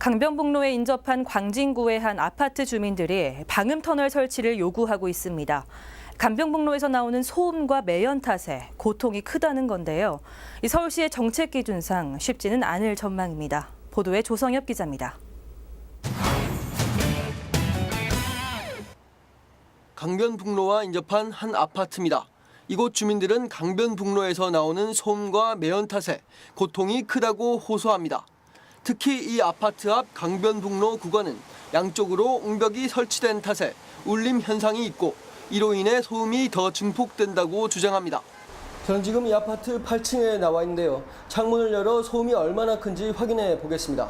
강변북로에 인접한 광진구의 한 아파트 주민들이 방음터널 설치를 요구하고 있습니다. 강변북로에서 나오는 소음과 매연 탓에 고통이 크다는 건데요. 이 서울시의 정책 기준상 쉽지는 않을 전망입니다. 보도에 조성엽 기자입니다. 강변북로와 인접한 한 아파트입니다. 이곳 주민들은 강변북로에서 나오는 소음과 매연 탓에 고통이 크다고 호소합니다. 특히 이 아파트 앞 강변북로 구간은 양쪽으로 옹벽이 설치된 탓에 울림 현상이 있고 이로 인해 소음이 더 증폭된다고 주장합니다. 저는 지금 이 아파트 8층에 나와 있는데요. 창문을 열어 소음이 얼마나 큰지 확인해 보겠습니다.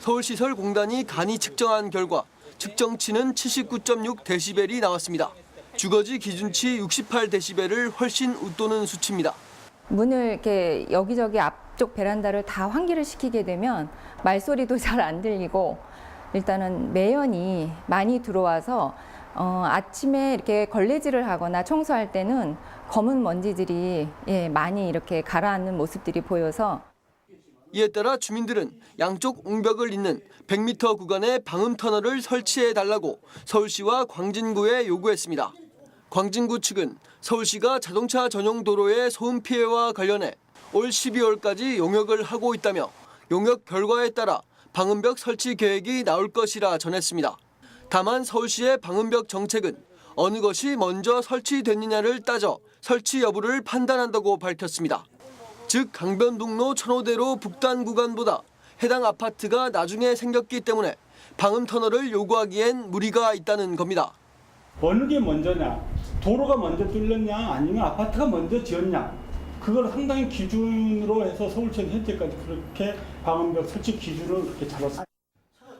서울시설공단이 간이 측정한 결과 측정치는 79.6데시벨이 나왔습니다. 주거지 기준치 68데시벨을 훨씬 웃도는 수치입니다. 문을 이렇게 여기저기 앞쪽 베란다를 다 환기를 시키게 되면 말소리도 잘 안 들리고 일단은 매연이 많이 들어와서 어, 아침에 이렇게 걸레질을 하거나 청소할 때는 검은 먼지들이 예, 많이 이렇게 가라앉는 모습들이 보여서 이에 따라 주민들은 양쪽 옹벽을 잇는 100m 구간에 방음 터널을 설치해 달라고 서울시와 광진구에 요구했습니다. 광진구 측은 서울시가 자동차 전용 도로의 소음 피해와 관련해 올 12월까지 용역을 하고 있다며 용역 결과에 따라 방음벽 설치 계획이 나올 것이라 전했습니다. 다만 서울시의 방음벽 정책은 어느 것이 먼저 설치됐느냐를 따져 설치 여부를 판단한다고 밝혔습니다. 즉 강변북로 천호대로 북단 구간보다 해당 아파트가 나중에 생겼기 때문에 방음 터널을 요구하기엔 무리가 있다는 겁니다. 어느 게 먼저냐? 도로가 먼저 뚫렸냐? 아니면 아파트가 먼저 지었냐? 그걸 상당히 기준으로 해서 서울시는 현재까지 그렇게 방음벽 설치 기준을 그렇게 잡았습니다.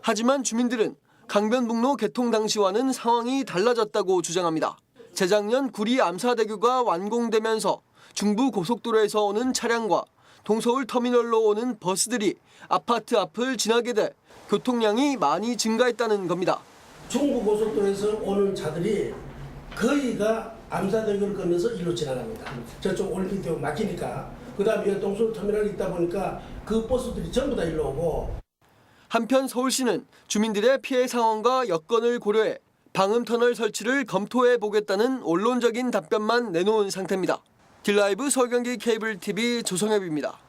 하지만 주민들은 강변북로 개통 당시와는 상황이 달라졌다고 주장합니다. 재작년 구리 암사대교가 완공되면서 중부 고속도로에서 오는 차량과 동서울 터미널로 오는 버스들이 아파트 앞을 지나게 돼 교통량이 많이 증가했다는 겁니다. 중부 고속도로에서 오는 차들이 거의가 암사대교를 건너서 일로 지나갑니다. 저쪽 올림픽대로 막히니까. 그 다음에 동서울 터미널이 있다 보니까 그 버스들이 전부 다 일로 오고 한편 서울시는 주민들의 피해 상황과 여건을 고려해 방음 터널 설치를 검토해 보겠다는 원론적인 답변만 내놓은 상태입니다. 딜라이브 서경기 케이블 TV 조성엽입니다.